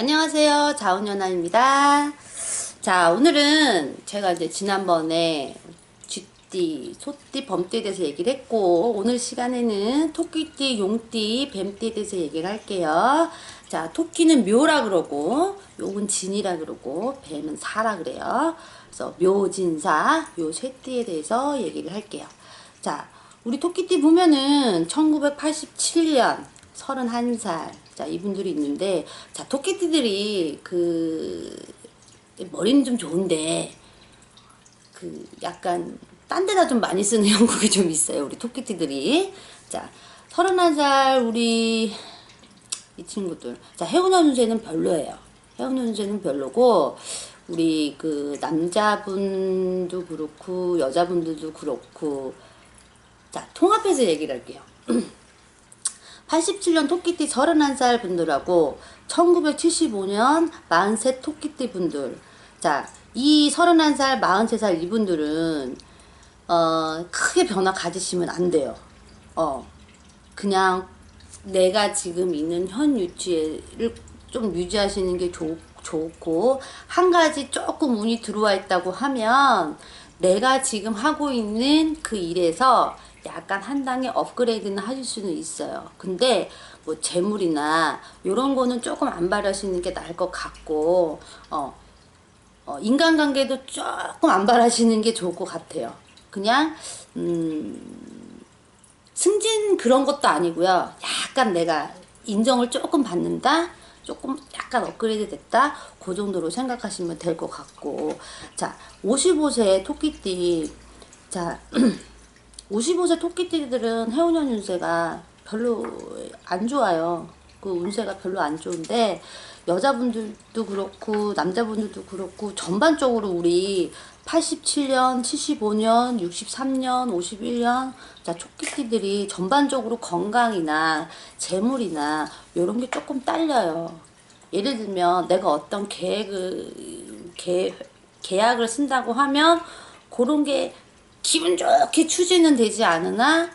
안녕하세요. 자운연아입니다. 자, 오늘은 제가 이제 지난번에 쥐띠, 소띠, 범띠에 대해서 얘기를 했고, 오늘 시간에는 토끼띠, 용띠, 뱀띠에 대해서 얘기를 할게요. 자, 토끼는 묘라 그러고, 용은 진이라 그러고, 뱀은 사라 그래요. 그래서 묘 진 사, 요 쇠띠에 대해서 얘기를 할게요. 자, 우리 토끼띠 보면은 1987년 31살. 자, 이분들이 있는데, 자, 토끼띠들이 그, 머리는 좀 좋은데, 그, 약간, 딴 데다 좀 많이 쓰는 형국이 좀 있어요. 우리 토끼띠들이. 자, 31살 우리, 이 친구들. 자, 해운연세는 별로예요. 해운연세는 별로고, 우리 그, 남자분도 그렇고, 여자분들도 그렇고, 자, 통합해서 얘기를 할게요. 87년 토끼띠 31살 분들하고 1975년 43 토끼띠 분들. 자, 이 31살, 43살 이분들은 어, 크게 변화 가지시면 안 돼요. 어. 그냥 내가 지금 있는 현 유치를 좀 유지하시는 게 좋, 좋고 한 가지 조금 운이 들어와 있다고 하면 내가 지금 하고 있는 그 일에서 약간 한 단계 업그레이드는 하실 수는 있어요. 근데 뭐 재물이나 요런 거는 조금 안 바라시는 게 나을 것 같고 어, 어 인간관계도 조금 안 바라시는 게 좋을 것 같아요. 그냥 음 승진 그런 것도 아니고요. 약간 내가 인정을 조금 받는다. 조금 약간 업그레이드 됐다. 그 정도로 생각하시면 될 것 같고. 자, 55세 토끼띠. 자, 55세 토끼띠들은 해운년 운세가 별로 안 좋아요. 그 운세가 별로 안 좋은데 여자분들도 그렇고 남자분들도 그렇고 전반적으로 우리 87년, 75년, 63년, 51년 자 토끼띠들이 전반적으로 건강이나 재물이나 이런 게 조금 딸려요. 예를 들면 내가 어떤 계획을 계, 계약을 쓴다고 하면 그런 게 기분 좋게 추진은 되지 않으나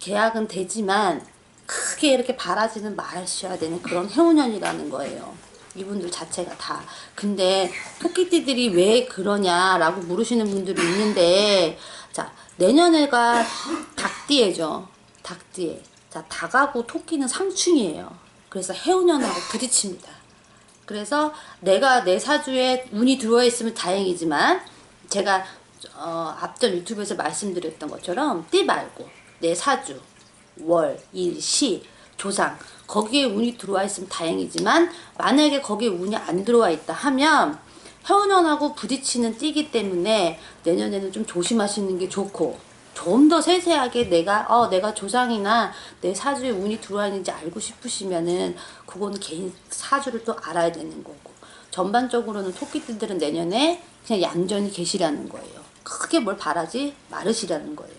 계약은 되지만 크게 이렇게 바라지는 마셔야 되는 그런 해운년이라는 거예요. 이분들 자체가 다. 근데 토끼띠들이 왜 그러냐라고 물으시는 분들이 있는데 자 내년에가 닭띠예죠. 닭띠에. 자 닭하고 토끼는 상충이에요. 그래서 해운년하고 부딪힙니다. 그래서 내가 내 사주에 운이 들어와 있으면 다행이지만 제가 어, 앞전 유튜브에서 말씀드렸던 것처럼 띠 말고 내 사주, 월, 일, 시, 조상 거기에 운이 들어와 있으면 다행이지만 만약에 거기에 운이 안 들어와 있다 하면 해운년하고 부딪히는 띠기 때문에 내년에는 좀 조심하시는 게 좋고 좀 더 세세하게 내가 어 내가 조상이나 내 사주에 운이 들어와 있는지 알고 싶으시면은 그건 개인 사주를 또 알아야 되는 거고 전반적으로는 토끼띠들은 내년에 그냥 얌전히 계시라는 거예요. 크게 뭘 바라지 말으시라는 거예요.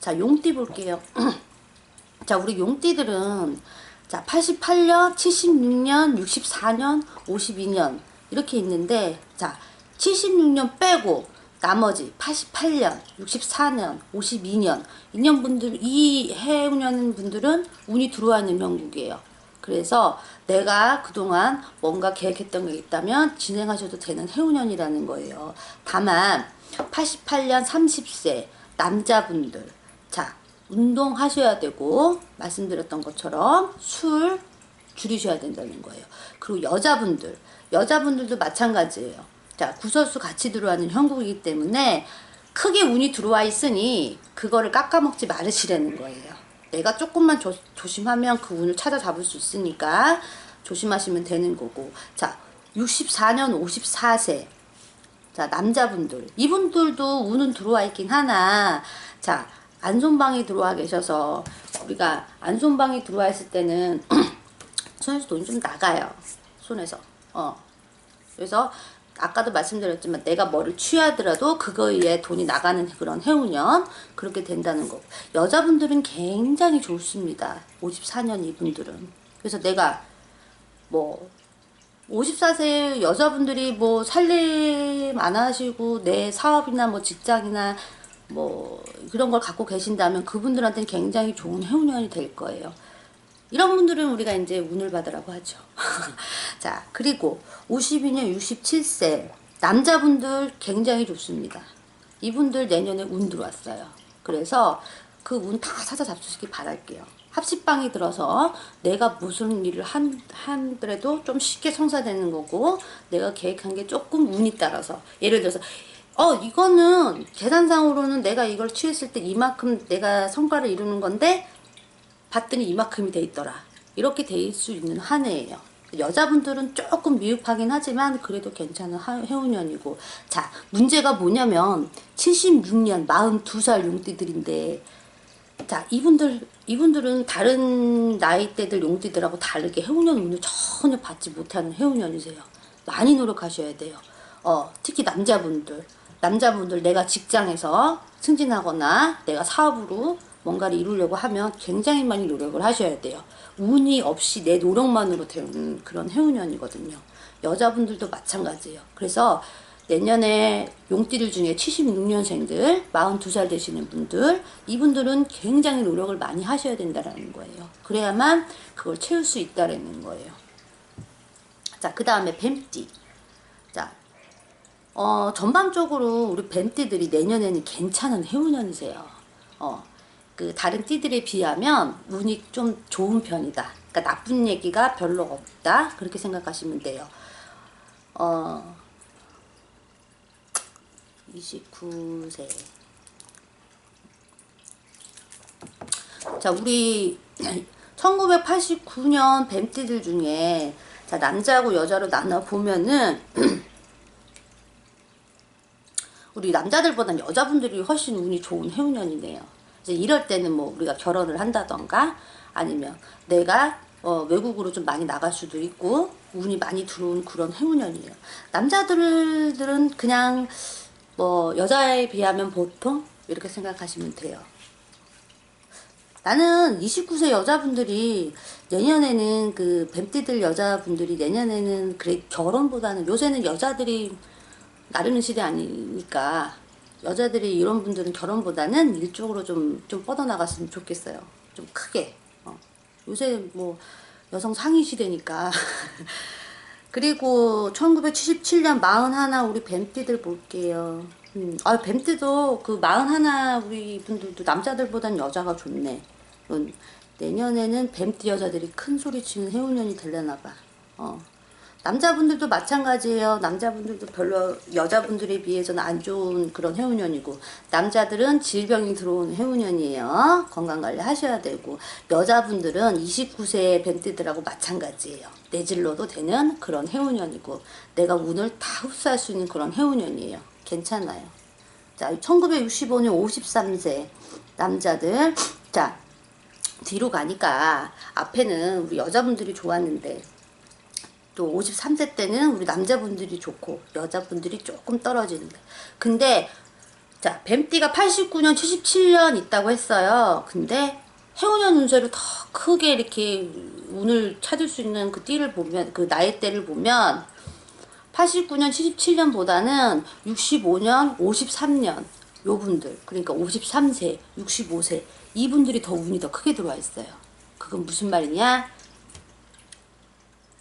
자, 용띠 볼게요. 자, 우리 용띠들은 자, 88년, 76년, 64년, 52년 이렇게 있는데 자, 76년 빼고 나머지 88년, 64년, 52년 인연분들 이 해운년 분들은 운이 들어와 있는 명국이에요. 그래서 내가 그동안 뭔가 계획했던 게 있다면 진행하셔도 되는 해운년이라는 거예요. 다만 88년 30세 남자분들 자 운동하셔야 되고 말씀드렸던 것처럼 술 줄이셔야 된다는 거예요. 그리고 여자분들 여자분들도 마찬가지예요. 자 구설수 같이 들어가는 형국이기 때문에 크게 운이 들어와 있으니 그거를 깎아먹지 말으시라는 거예요. 내가 조금만 조, 조심하면 그 운을 찾아잡을 수 있으니까 조심하시면 되는 거고 자 64년 54세 자, 남자분들. 이분들도 운은 들어와 있긴 하나, 자, 안손방이 들어와 계셔서, 우리가 안손방이 들어와 있을 때는, 손에서 돈이 좀 나가요. 손에서. 어. 그래서, 아까도 말씀드렸지만, 내가 뭐를 취하더라도 그거에 돈이 나가는 그런 해운년, 그렇게 된다는 거. 여자분들은 굉장히 좋습니다. 54년 이분들은. 그래서 내가, 뭐, 54세 여자분들이 뭐 살림 안 하시고 내 사업이나 뭐 직장이나 뭐 그런 걸 갖고 계신다면 그분들한테는 굉장히 좋은 해운년이 될 거예요. 이런 분들은 우리가 이제 운을 받으라고 하죠. 자, 그리고 52년 67세 남자분들 굉장히 좋습니다. 이분들 내년에 운 들어왔어요. 그래서 그 운다 찾아잡수시기 바랄게요. 합시방이 들어서 내가 무슨 일을 한, 하더라도 좀 쉽게 성사되는 거고 내가 계획한 게 조금 운이 따라서 예를 들어서 어 이거는 계산상으로는 내가 이걸 취했을 때 이만큼 내가 성과를 이루는 건데 봤더니 이만큼이 돼 있더라. 이렇게 돼수 있는 한 해예요. 여자분들은 조금 미흡하긴 하지만 그래도 괜찮은 하- 해운년이고 자 문제가 뭐냐면 76년 42살 용띠들인데 자 이분들 이분들은 다른 나이대들 용띠들하고 다르게 해운년 운을 전혀 받지 못하는 해운년이세요. 많이 노력하셔야 돼요. 어 특히 남자분들 남자분들 내가 직장에서 승진하거나 내가 사업으로 뭔가를 이루려고 하면 굉장히 많이 노력을 하셔야 돼요. 운이 없이 내 노력만으로 되는 그런 해운년이거든요. 여자분들도 마찬가지예요. 그래서 내년에 용띠들 중에 76년생들, 42살 되시는 분들, 이분들은 굉장히 노력을 많이 하셔야 된다라는 거예요. 그래야만 그걸 채울 수 있다라는 거예요. 자, 그 다음에 뱀띠. 자, 어, 전반적으로 우리 뱀띠들이 내년에는 괜찮은 해운년이세요. 어, 그 다른 띠들에 비하면 운이 좀 좋은 편이다. 그러니까 나쁜 얘기가 별로 없다. 그렇게 생각하시면 돼요. 어, 29세. 자, 우리 1989년 뱀띠들 중에 자, 남자하고 여자로 나눠 보면은 우리 남자들보다는 여자분들이 훨씬 운이 좋은 해운년이네요. 이제 이럴 때는 뭐 우리가 결혼을 한다던가 아니면 내가 어, 외국으로 좀 많이 나갈 수도 있고 운이 많이 들어온 그런 해운년이에요. 남자들은 그냥 뭐 여자에 비하면 보통 이렇게 생각하시면 돼요. 나는 29세 여자분들이 내년에는 그 뱀띠들 여자분들이 내년에는 그래 결혼보다는 요새는 여자들이 나르는 시대 아니니까 여자들이 이런 분들은 결혼보다는 일 쪽으로 좀, 좀 뻗어나갔으면 좋겠어요. 좀 크게. 어. 요새 뭐 여성 상위 시대니까. 그리고 1977년 41 우리 뱀띠들 볼게요. 음, 아, 뱀띠도 그 41 우리 분들도 남자들보단 여자가 좋네. 음, 내년에는 뱀띠 여자들이 큰 소리 치는 해운년이 되려나 봐. 어. 남자분들도 마찬가지예요. 남자분들도 별로 여자분들에 비해서는 안 좋은 그런 해운년이고 남자들은 질병이 들어온 해운년이에요. 건강 관리 하셔야 되고 여자분들은 29세 뱀띠들하고 마찬가지예요. 내질러도 되는 그런 해운년이고 내가 운을 다 흡수할 수 있는 그런 해운년이에요. 괜찮아요. 자, 1965년 53세 남자들 자 뒤로 가니까 앞에는 우리 여자분들이 좋았는데 또 53세 때는 우리 남자분들이 좋고 여자분들이 조금 떨어지는데. 근데 자 뱀띠가 89년 77년 있다고 했어요. 근데 해운년 운세로 더 크게 이렇게 운을 찾을 수 있는 그 띠를 보면 그 나이대를 보면 89년 77년보다는 65년 53년 요 분들 그러니까 53세 65세 이분들이 더 운이 더 크게 들어와 있어요. 그건 무슨 말이냐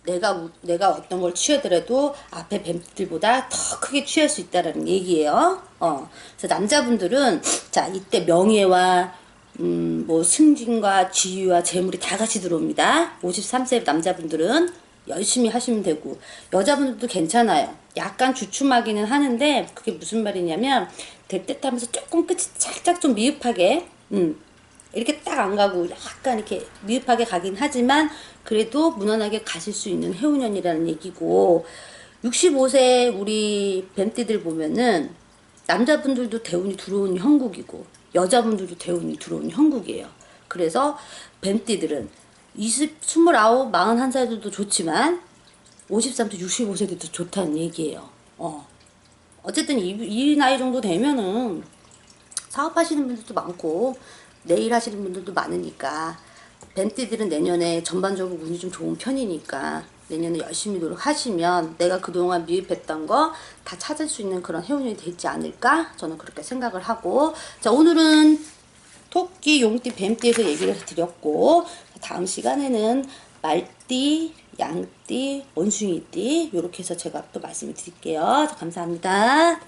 내가 우- 내가 어떤 걸 취하더라도 앞에 뱀들보다 더 크게 취할 수 있다라는 얘기예요. 어. 그래서 남자분들은 자 이때 명예와 음, 뭐 승진과 지위와 재물이 다 같이 들어옵니다. 53세 남자분들은 열심히 하시면 되고 여자분들도 괜찮아요. 약간 주춤하기는 하는데 그게 무슨 말이냐면 될듯 하면서 조금 끝이 살짝 좀 미흡하게 음, 이렇게 딱 안 가고 약간 이렇게 미흡하게 가긴 하지만 그래도 무난하게 가실 수 있는 해운년이라는 얘기고 65세 우리 뱀띠들 보면은 남자분들도 대운이 들어온 형국이고 여자분들도 대운이 들어온 형국이에요. 그래서 뱀띠들은 20, 29, 41살들도 좋지만 53세, 65세들도 좋다는 얘기예요. 어. 어쨌든 이, 이 나이 정도 되면은 사업하시는 분들도 많고 내일 하시는 분들도 많으니까 벤띠들은 내년에 전반적으로 운이 좀 좋은 편이니까 내년에 열심히 노력하시면 내가 그동안 미흡했던 거 다 찾을 수 있는 그런 해운이 되지 않을까 저는 그렇게 생각을 하고 자 오늘은 토끼, 용띠, 뱀띠에서 얘기를 드렸고 다음 시간에는 말띠, 양띠, 원숭이띠 이렇게 해서 제가 또 말씀을 드릴게요. 자, 감사합니다.